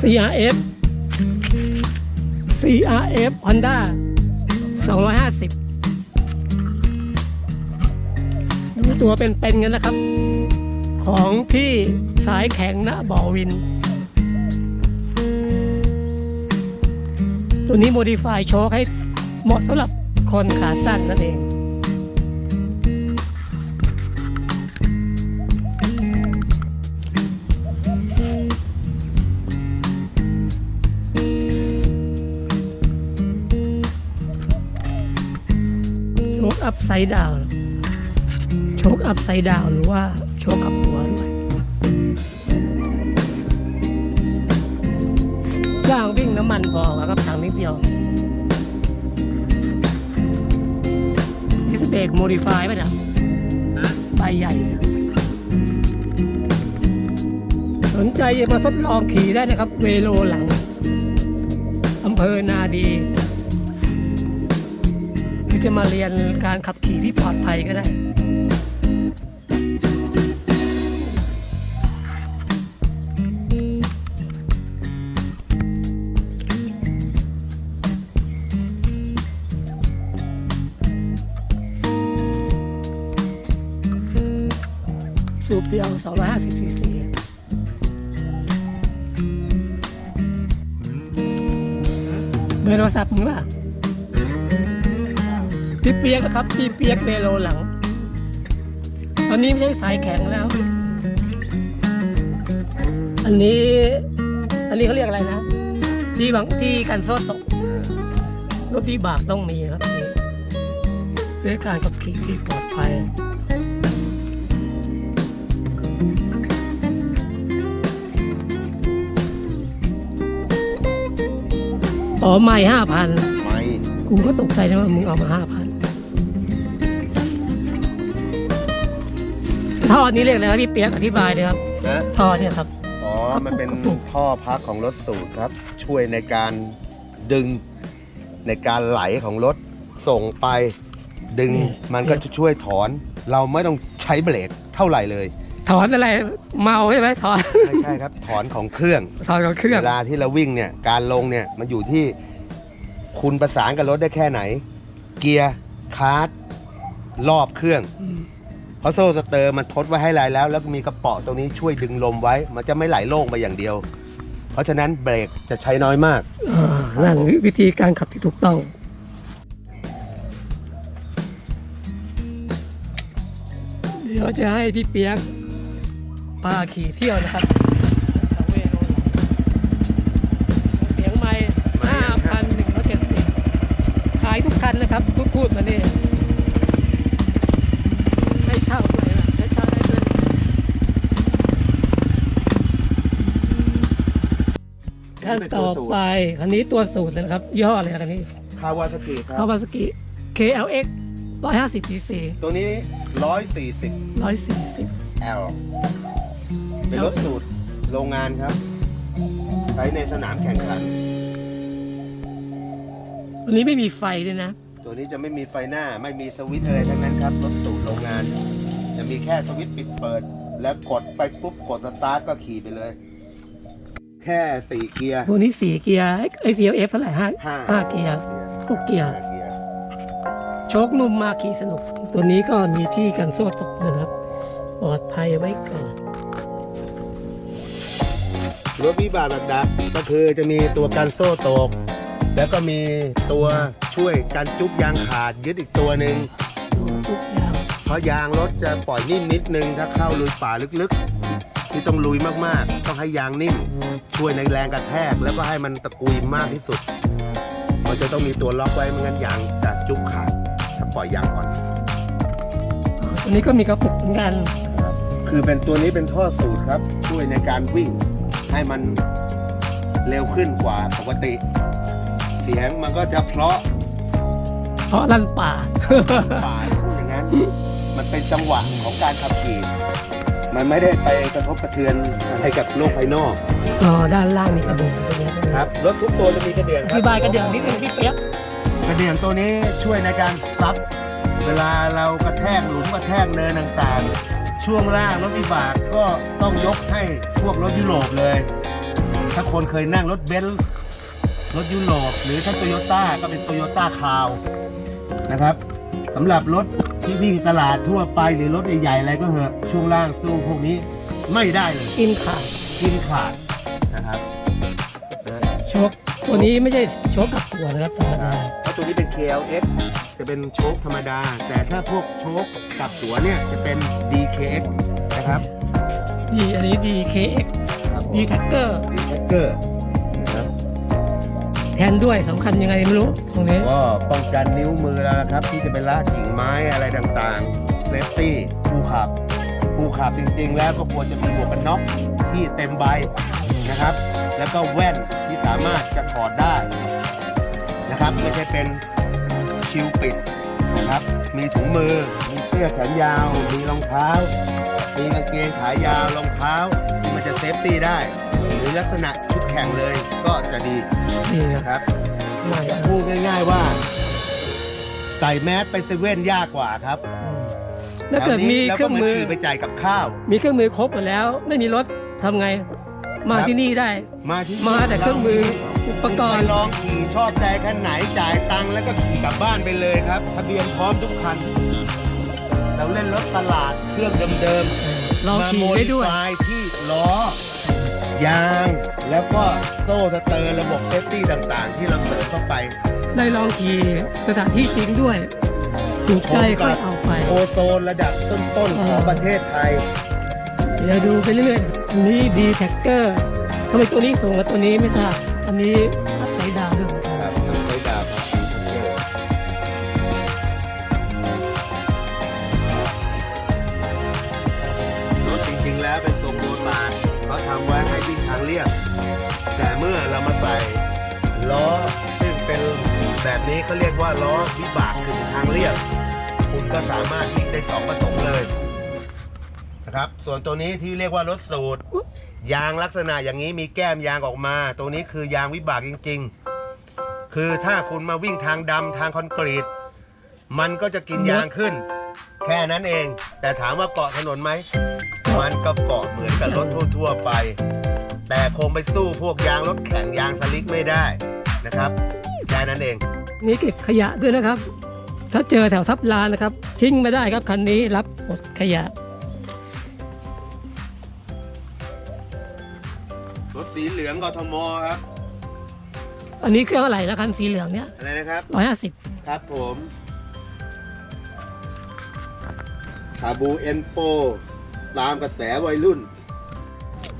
CRF CRF Honda 250 ดูตัวเป็นๆกันนะครับ ของพี่สายแข็งนะบ่อวิน ตัวนี้โมดิฟายโชคให้เหมาะสำหรับคนขาสั้นนั่นเอง ไซด์ดาวโชคอัพไซด์ดาวหรือว่าโชคกับหัวด้วยย่างวิ่งน้ำมันพอครับทางนิดเดียวนี่สเบรกโมดิฟายป่ะเนี่ยใบใหญ่ สนใจจะมาทดลองขี่ได้นะครับ เวโลหลังอำเภอนาดี จะมาเรียนการขับขี่ที่ปลอดภัยก็ได้สูบเดียว 250ซีซีเบอร์โทรศัพท์มึงล่ะ พี่เปียกนะครับพี่เปียกเมโลหลัง ตอนนี้ไม่ใช่สายแข็งแล้ว อันนี้ อันนี้เขาเรียกอะไรนะ ที่บางที่กันโซ่ตกรถที่บากต้องมีครับอันนี้เพื่อการขับขี่ที่ปลอดภัยอ๋อไม่ห้าพัน ไม่ กูก็ตกใจนะว่ามึงเอามาห้าพัน ท่อนี้เรียกอะไรครับพี่เปียกอธิบายเลยครับนะท่อเนี่ยครับ อ๋อครับมันเป็นครับผมท่อพักของรถสูตรครับ ช่วยในการดึงในการไหลของรถส่งไปดึงมันก็จะช่วยถอน เราไม่ต้องใช้เบรกเท่าไหร่เลยถอนอะไรเมาใช่ไหมถอนไม่ใช่ครับ ถอนของเครื่อง ถอนกับเครื่องเวลาที่เราวิ่งเนี่ยการลงเนี่ยมันอยู่ที่คุณประสานกับรถได้แค่ไหน เกียร์คาร์ดรอบเครื่อง อืม เพราะโซ่สเตอร์มันทดไว้ให้ลายแล้ว แล้วมีกระเป๋อตรงนี้ช่วยดึงลมไว้ มันจะไม่ไหลโล่งไปอย่างเดียว เพราะฉะนั้นเบรกจะใช้น้อยมาก อ่านั่นวิธีการขับที่ถูกต้อง เดี๋ยวจะให้พี่เปียกพาขี่เที่ยวนะครับเสียงไม้ห้าพันหนึ่งร้อยเจ็ดสิบขายทุกคันนะครับพูดพูดมาเนี่ยให้เช่าด้วยนะใช้เช่าได้ด้วย ขั้นต่อไป คันนี้ตัวสูตรเลยนะครับย่ห้ออะไรนะคันนี้คาวาซากิครัคาบ วาซากิ KLX 150 cc ตัวนี้ 140 140 L เป็นรถสูตรโรงงานครับ ใช้ในสนามแข่งขัน วันนี้ไม่มีไฟด้วยนะ ตัวนี้จะไม่มีไฟหน้าไม่มีสวิตช์อะไรทั้งนั้นครับรถสูตรโรงงาน จะมีแค่สวิตช์ปิดเปิด แล้วกดไปปุ๊บกดสตาร์ทก็ขี่ไปเลย แค่สี่เกียร์ตัวนี้สี่เกียร์ไอ CLF เท่าไหร่ห้าห้า ห้าเกียร์หกเกียร์ห้าเกียร์ โชคนุ่มมากขี่สนุก ตัวนี้ก็มีที่กันโซ่ตกนะครับ ปลอดภัยไว้ก่อนรถวิบากแบบดักก็คือจะมีตัวกันโซ่ตก แล้วก็มีตัวช่วยกันจุกยางขาดยึดอีกตัวหนึ่งทุกอย่างเพราะยางรถจะปล่อยนิ่มนิดนึงถ้าเข้าลุยป่าลึกๆ ที่ต้องลุยมากๆ ต้องให้ยางนิ่ม ช่วยในแรงกระแทก แล้วก็ให้มันตะกุยมากที่สุด มันจะต้องมีตัวล็อกไว้ไม่งั้นยางจะจุกขาดถ้าปล่อยยางอ่อนตัวนี้ก็มีกระปุกเหมือนกันคือเป็นตัวนี้เป็นท่อสูตรครับ ช่วยในการวิ่ง ให้มันเร็วขึ้นกว่าปกติ เสียงมันก็จะเพราะเพราะลั่นป่า ป่าพูดอย่างนั้น มันเป็นจังหวะของการขับขี่ มันไม่ได้ไปกระทบกระเทือนอะไรกับโลกภายนอก อ๋อด้านล่างมีกระบอกตัวนี้ครับรถทุกตัวจะมีกระเดื่องอครับธิบายกระเดื่องนิดนึงพี่เปียกกระเดื่องตัวนี้ช่วยในการซับเวลาเรากระแทกหลุมกระแทกเนินต่างๆ ช่วงล่างรถวิบากก็ต้องยกให้พวกรถยุโรปเลย ถ้าคนเคยนั่งรถเบนซ์รถยุโรปหรือถ้าโตโยต้าก็เป็นโตโยต้าคาวนะครับสำหรับรถที่วิ่งตลาดทั่วไปหรือรถใหญ่ๆอะไรก็เหอะ ช่วงล่างสู้พวกนี้ไม่ได้เลย กินขาดกินขาดนะครับนะโชคตัวนี้ไม่ใช่โชคกับตัวนะครับธรรมดาเพราะตัวนี้เป็น KLX จะเป็นโชคธรรมดา แต่ถ้าพวกโชคกับหัวเนี่ยจะเป็น DKX นะครับดีอันนี้ DKX ครับผม D Tracker D Tracker นะครับแทนด้วยสำคัญยังไงไม่รู้ตรงนี้ก็ป้องกันนิ้วมือแล้วนะครับ ที่จะเป็นละกิ่งไม้อะไรต่างๆเซฟตี้ผู้ขับ ผู้ขับจริงๆ แล้วก็ควรจะมีหมวกกันน็อกที่เต็มใบนะครับ แล้วก็แว่นที่สามารถจะถอดได้นะครับ ไม่ใช่เป็นชิวปิดนะครับ มีถุงมือ มีเสื้อแขนยาว มีรองเท้า มีกางเกงขายาวรองเท้าที่มันจะเซฟตี้ได้ หรือลักษณะชุดแข่งเลยก็จะดีนี่นะนะครับใหม่นะพูดง่าย ๆว่าใส่แมสไปเซเว่นยากกว่าครับอืม ถ้าเกิดมีแล้วเครื่ก็องเหมือนมือขี่ไปจ่ายกับข้าว มีเครื่องมือครบหมดแล้ว ไม่มีรถทำไง มาครับที่นี่ได้ มาที่มาแต่เครื่องมืออุปกรไปณ์ลองขี่ชอบใจคันไหนจ่ายตังค์แล้วก็ขี่กลับบ้านไปเลยครับ ทะเบียนพร้อมทุกคัน เราเล่นรถตลาดเครื่องเดิมลองๆมาขี่โมได้ดิด้วยฟายที่ล้อยาง แล้วก็โซ่สเตอร์ระบบเซฟตี้ต่างๆ ที่เราเสริมเข้าไป ได้ลองขี่สถานที่จริงด้วย ถูกใจก็เอาไป โอโซนระดับต้นๆของประเทศไทย เดี๋ยวดูไปเรื่อยๆอันนี้ดีแท็กเกอร์ทำไมตัวนี้สูงกว่าตัวนี้ไม่ทราบอันนี้อัพไซด์ดาวด้วยเหมือนกันครับทำไว้ดาวครับรถจริงๆแล้วเป็นทรงโบราณเขาทำไว้ให้วิ่งทางเรียบแต่เมื่อเรามาใส่ล้อซึ่งเป็น แบบนี้เขาเรียกว่าล้อวิบากคือทางเรียบ คุณก็สามารถวิ่งได้สองประสงค์เลยนะครับ ส่วนตัวนี้ที่เรียกว่ารถสูตร ยางลักษณะอย่างนี้มีแก้มยางออกมา ตัวนี้คือยางวิบากจริง ๆ คือถ้าคุณมาวิ่งทางดำทางคอนกรีต มันก็จะกินยางขึ้น แค่นั้นเอง แต่ถามว่าเกาะถนนไหม มันก็เกาะเหมือนกับรถทั่วๆไป แต่คงไปสู้พวกยางรถแข่งยางสลิกไม่ได้นะครับ แค่นั้นเองนี่เก็บขยะด้วยนะครับ ถ้าเจอแถวทับลานนะครับ ทิ้งไม่ได้ครับคันนี้รับหมดขยะ รถสีเหลืองกทมครับ อันนี้เครื่องอะไรนะคันสีเหลืองเนี้ยอะไรนะครับ ร้อยห้าสิบครับผมคาบูเอ็นโปตามกระแสวัยรุ่น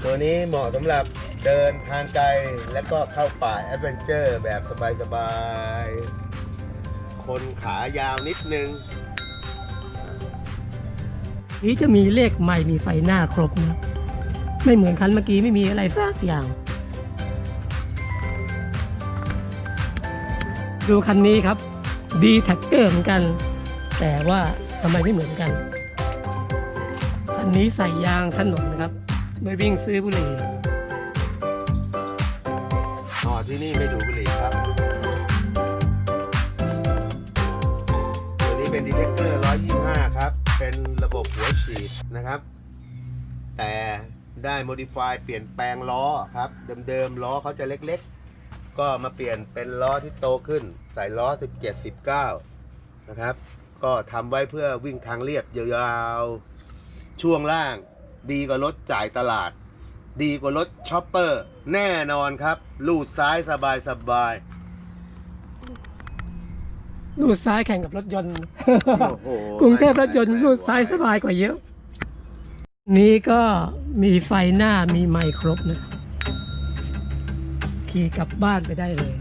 ตัวนี้เหมาะสำหรับ เดินทางไกลและก็เข้าป่าแอดเวนเจอร์แบบสบายๆ คนขายาวนิดนึง นี้จะมีเลขใหม่มีไฟหน้าครบนะ ไม่เหมือนคันเมื่อกี้ไม่มีอะไรสักอย่าง ดูคันนี้ครับ ดีแท็กเกอร์เหมือนกัน แต่ว่าทำไมไม่เหมือนกัน คันนี้ใส่ยางถนนนะครับ ไม่วิ่งซื้อบุหรี่ ที่นี่ไม่ดูดบุหรี่ครับ ตัวนี้เป็นดีเทคเตอร์ 125 ครับ เป็นระบบหัวฉีดนะครับ แต่ได้โมดิฟายเปลี่ยนแปลงล้อครับ เดิมๆล้อเขาจะเล็กๆ ก็มาเปลี่ยนเป็นล้อที่โตขึ้น ใส่ล้อ 17 19 นะครับ ก็ทำไว้เพื่อวิ่งทางเรียบยาวๆ ช่วงล่างดีกว่ารถจ่ายตลาด ดีกว่ารถช็อปเปอร์ แน่นอนครับ ลูดซ้ายสบายสบายลูดซ้ายแข่งกับรถยนต์ โอ้โหกรุงเทพรถยนต์ลูดซ้ายสบายกว่าเยอะ นี้ก็มีไฟหน้ามีไมค์ครบนะขี่กลับบ้านไปได้เลย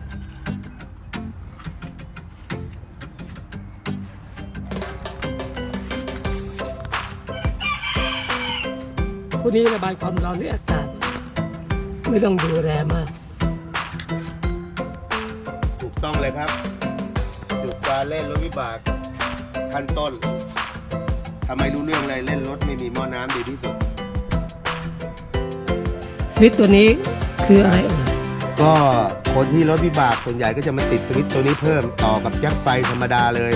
พวกนี้ระบายความร้อนในอากาศ ไม่ต้องดูแลมากถูกต้องเลยครับจุดการเล่นรถวิบากขั้นต้นทำไมรู้เรื่องอะไรเล่นรถไม่มีหม้อน้ำดีที่สุด สวิตช์ตัวนี้คืออะไรเอ่ยก็คนที่รถวิบากส่วนใหญ่ก็จะมาติดสวิตช์ตัวนี้เพิ่มต่อกับแจ็คไฟธรรมดาเลย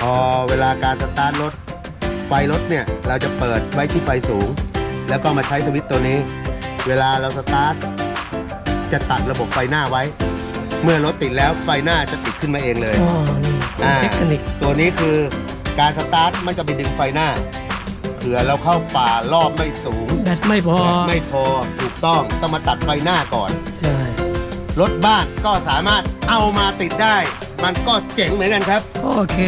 พอเวลาการสตาร์ทรถไฟรถเนี่ย เราจะเปิดไว้ที่ไฟสูง แล้วก็มาใช้สวิตช์ตัวนี้ เวลาเราสตาร์ทจะตัดระบบไฟหน้าไว้ เมื่อรถติดแล้วไฟหน้าจะติดขึ้นมาเองเลยอ๋อนี่อ่าเทคนิค ตัวนี้คือการสตาร์ทมันจะไปดึงไฟหน้าเผื่อเราเข้าป่ารอบไม่สูงแบตไม่พอ แบตไม่พอถูกต้องต้องมาตัดไฟหน้าก่อน ใช่ รถบ้านก็สามารถเอามาติดได้ มันก็เจ๋งเหมือนกันครับ โอเค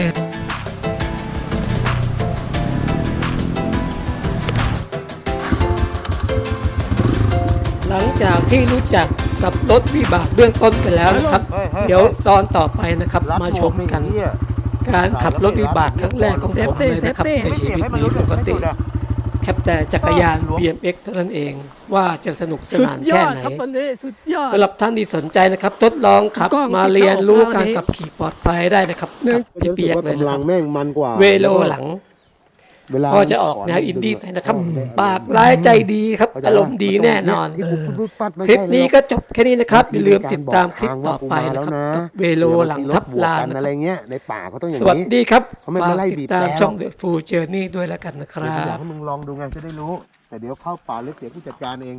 จากที่รู้จักกับรถวิบากเบื้องต้นกันแล้วนะครับเฮ้ยเฮ้ยเดี๋ยวตอนต่อไปนะครับมาชมกัน การขับรถวิบากครั้งแรกของผมเลยนะครับในชีวิตนี้ปกติแค่แต่จักรยาน BMX เท่านั้นเองว่าจะสนุกสสุดนานยแค่อดไหนครับวันนี้สุดยอดสำหรับท่านที่สนใจนะครับ ทดลองขับกล้องมาที่เรียนเขารู้ออกมาการนี่ขับขี่ปลอดภัยได้นะครับหนึ่งกับเปียกๆเลยนะครับแม่งมันกว่าเวโลหลัง เวลาก็จะออกแนวอินดี้หน่อยนะครับปากร้ายใจดีครับอารมณ์ดีแน่นอนที่เอผมอพูดปั๊ดไม่คลิปใช่นี้หรอกก็จบแค่นี้นะครับอย่าลืมติดตามคลิปทงต่อว่กูไปมานะแล้วครับนะกับเวโลหลังทับลานเดี๋ยวบงทีรถบวกกันะอะคไรรับเงี้ยในป่าเขาต้องอย่างสวัสนี้ดีครับเขาไม่มาฝากไล่ติบีดบตามแล้วช่อง The Full Journey ด้วยแล้วกันนะคเดี๋ยวรัอยากบให้มึงลองดูไงจะได้รู้ แต่เดี๋ยวเข้าป่าลึกเดี๋ยวกูจัดการเอง